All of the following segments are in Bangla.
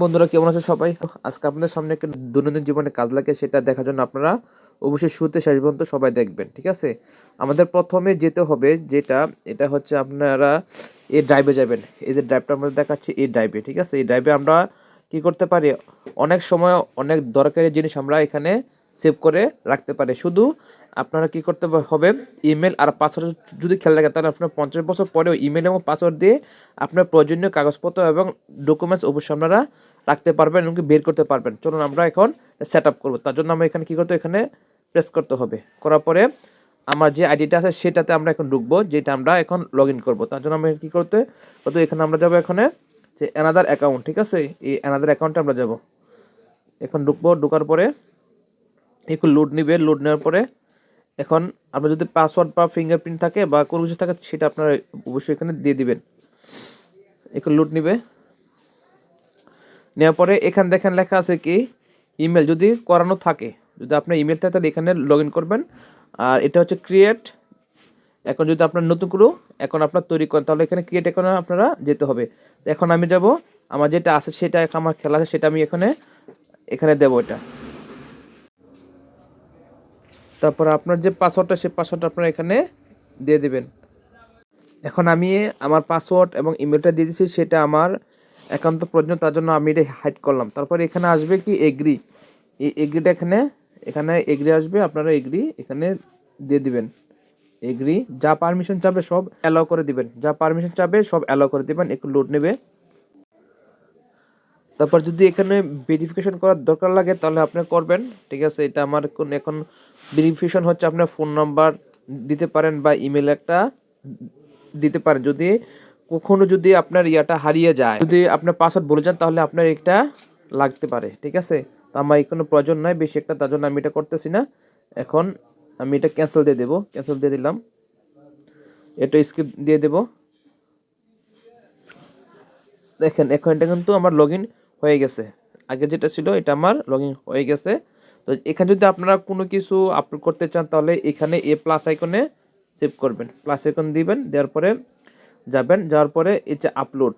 বন্ধুরা, কেমন আছে সবাই? আজকে আপনাদের সামনে একটা দৈনন্দিন জীবনে কাজ লাগে, সেটা দেখার জন্য আপনারা অবশ্যই শুরুতে শেষ পর্যন্ত সবাই দেখবেন, ঠিক আছে? আমাদের প্রথমে যেতে হবে যেটা, এটা হচ্ছে আপনারা এই ড্রাইভে যাবেন। এই যে ড্রাইভটা আমরা দেখাচ্ছি, এই ড্রাইভে ঠিক আছে? এই ড্রাইভে আমরা কি করতে পারি? অনেক সময় অনেক দরকারি জিনিস আমরা এখানে সেভ করে রাখতে পারে। শুধু আপনারা কি করতে হবে ইমেল আর পাসওয়ার্ড যদি খেয়াল রাখেন, তাহলে আপনার পঞ্চাশ বছর পরেও ইমেল এবং পাসওয়ার্ড দিয়ে আপনার প্রয়োজনীয় কাগজপত্র এবং ডকুমেন্টস অবশ্যই আপনারা রাখতে পারবেন এমনকি বের করতে পারবেন। চলুন আমরা এখন সেট আপ করব। তার জন্য আমরা এখানে কী করতে এখানে প্রেস করতে হবে। করার পরে আমার যে আইডিটা আছে, সেটাতে আমরা এখন ঢুকবো, যেটা আমরা এখন লগ ইন করব। তার জন্য আমরা কী করতে করতে এখানে আমরা যাব এখানে, যে অ্যানাদার অ্যাকাউন্ট ঠিক আছে? এই অ্যানাদার অ্যাকাউন্টে আমরা যাব। এখন ঢুকবো, ঢুকার পরে একটু লোড নিবে লোড নেওয়ার পরে এখন আপনার যদি পাসওয়ার্ড বা ফিঙ্গারপ্রিন্ট থাকে বা কোনো কিছু থাকে, সেটা আপনারা অবশ্যই এখানে দিয়ে দিবেন। একটু লোড নিবে। নেওয়ার পরে এখান দেখেন লেখা আছে কি ইমেল যদি করানো থাকে, যদি আপনার ইমেল থাকে, তাহলে এখানে লগ করবেন। আর এটা হচ্ছে ক্রিয়েট এখন যদি আপনার নতুন করে এখন আপনার তৈরি করেন, তাহলে এখানে ক্রিয়েট এখন আপনারা যেতে হবে। এখন আমি যাব, আমার যেটা আছে, সেটা আমার খেলা আছে, সেটা আমি এখানে এখানে দেবো এটা। তারপর আপনার যে পাসওয়ার্ডটা সেই পাসওয়ার্ডটা আপনারা এখানে দিয়ে দেবেন। এখন আমি আমার পাসওয়ার্ড এবং ইমেলটা দিয়ে দিচ্ছি সেটা আমার একান্ত প্রয়োজন তার জন্য আমি এটা হাইড করলাম। তারপর এখানে আসবে কি এগ্রি এই এগ্রিটা এখানে এখানে এগ্রি আসবে, আপনারা এগ্রি এখানে দিয়ে দিবেন। এগ্রি যা পারমিশন চাবে সব অ্যালাউ করে দিবেন। যা পারমিশন চাবে সব অ্যালাউ করে দিবেন, একটু লোড নেবে। তারপর যদি এখানে ভেরিফিকেশন করার দরকার লাগে, তাহলে আপনি করবেন। ঠিক আছে, এটা আমার কোন, এখন ভেরিফিকেশন হচ্ছে আপনার ফোন নাম্বার দিতে পারেন বা ইমেল একটা দিতে পারেন। যদি কখনো যদি আপনার ইয়াটা হারিয়ে যায়, যদি আপনার পাসওয়ার্ড বলে যান, তাহলে আপনার এটা লাগতে পারে। ঠিক আছে, তো আমার কোনো প্রয়োজন নয় বেশি একটা, তার জন্য আমি এটা করতেছি না। এখন আমি এটা ক্যান্সেল দিয়ে দেবো ক্যান্সেল দিয়ে দিলাম। এটা স্কিপ দিয়ে দেবো। দেখেন, এখন এটা কিন্তু আমার লগ হয়ে গেছে। আগে যেটা ছিল এটা আমার লগ হয়ে গেছে। তো এখানে যদি আপনারা কোনো কিছু আপলোড করতে চান, তাহলে এখানে এ প্লাস আইকনে সেভ করবেন। প্লাস আইকন দিবেন, দেওয়ার পরে যাবেন। যাওয়ার পরে এই যে আপলোড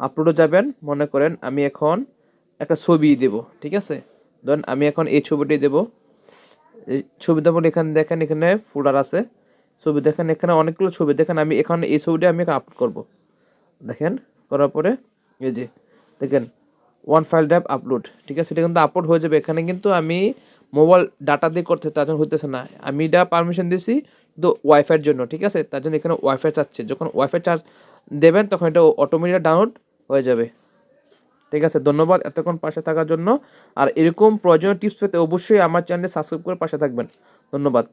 আপলোডও যাবেন। মনে করেন আমি এখন একটা ছবি দেব, ঠিক আছে? ধরেন আমি এখন এই ছবিটি দেব। এই ছবি দেবো, এখানে দেখেন এখানে ফোল্ডার আছে। ছবি দেখেন এখানে অনেকগুলো ছবি। দেখেন আমি এখানে এই ছবিটা আমি আপলোড করব। দেখেন, করার পরে এই যে, দেখেন ওয়ান ফাইল ড্রাইভ আপলোড ঠিক আছে? এটা কিন্তু আপলোড হয়ে যাবে। এখানে কিন্তু আমি মোবাইল ডাটা দিয়ে করতে, তার জন্য হইতেছে না। আমি এটা পারমিশন দিছি তো ওয়াইফাইয়ের জন্য, ঠিক আছে? তার জন্য এখানে ওয়াইফাই চাচ্ছে। যখন ওয়াইফাই চার্জ দেবেন, তখন এটা অটোমেটিক ডাউনলোড হয়ে যাবে। ঠিক আছে? ধন্যবাদ এতক্ষণ পাশে থাকার জন্য। আর এরকম প্রয়োজনীয় টিপস পেতে অবশ্যই আমার চ্যানেলে সাবস্ক্রাইব করে পাশে থাকবেন। ধন্যবাদ।